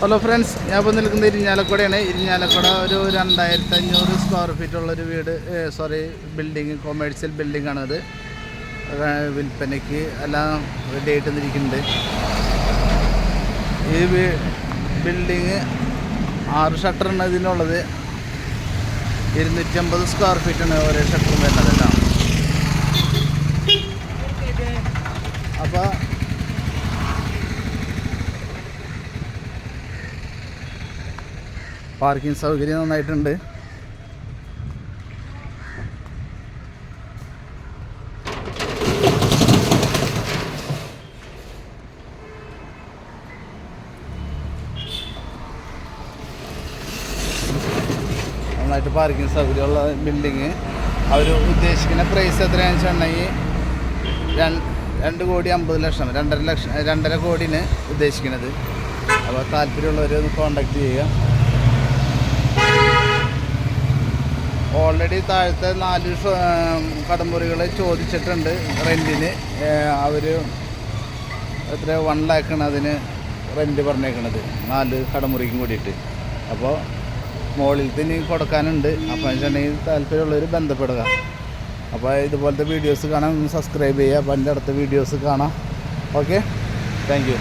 Hello friends ഞാൻ ഇപ്പോൾ നിൽക്കുന്നത് ഇരിഞ്ഞാലക്കുടയാണ്. ഇരിഞ്ഞാലക്കുട ഒരു രണ്ടായിരത്തി അഞ്ഞൂറ് സ്ക്വയർ ഫീറ്റ് ഉള്ളൊരു വീട് സോറി ബിൽഡിങ് കൊമേഴ്സ്യൽ ഏഹ് വിൽപ്പനയ്ക്ക് എല്ലാം റെഡി ആയിട്ട് നിൽക്കുന്നുണ്ട് ഈ ബിൽഡിങ് ആറ് ഷട്ടറാണ് ഇതിനുള്ളത്. ഇരുന്നൂറ്റമ്പത് സ്ക്വയർ ഫീറ്റാണ് ഓരോ ഷട്ടറും വരുന്നത് എല്ലാം അപ്പോൾ പാർക്കിംഗ് സൗകര്യം നന്നായിട്ടുണ്ട്. നന്നായിട്ട് പാർക്കിംഗ് സൗകര്യമുള്ള ബിൽഡിങ് അവർ ഉദ്ദേശിക്കുന്ന പ്രൈസ് എത്രയാണെന്ന് വെച്ചിട്ടുണ്ടെങ്കിൽ രണ്ട് കോടി അമ്പത് ലക്ഷം രണ്ടര ലക്ഷം രണ്ടര കോടിന് ഉദ്ദേശിക്കുന്നത് അപ്പോൾ താല്പര്യമുള്ളവരെ ഒന്ന് കോണ്ടാക്ട് ചെയ്യുക. ഓൾറെഡി താഴത്തെ നാല് കടമുറികൾ ചോദിച്ചിട്ടുണ്ട് റെന്റിന് അവർ എത്ര വൺ ലാക്കാണ് അതിന് റെന്റ് പറഞ്ഞേക്കണത്. നാല് കടമുറിക്കും കൂടിയിട്ട്. അപ്പോൾ മുകളിലത്തെ ഇനി കൊടുക്കാനുണ്ട്. അപ്പോൾ വെച്ചിട്ടുണ്ടെങ്കിൽ താല്പര്യമുള്ളവർ ബന്ധപ്പെടുക. അപ്പോൾ ഇതുപോലത്തെ വീഡിയോസ് കാണാൻ സബ്സ്ക്രൈബ് ചെയ്യുക. അപ്പോൾ എന്റെ അടുത്ത വീഡിയോസ് കാണാം. Okay thank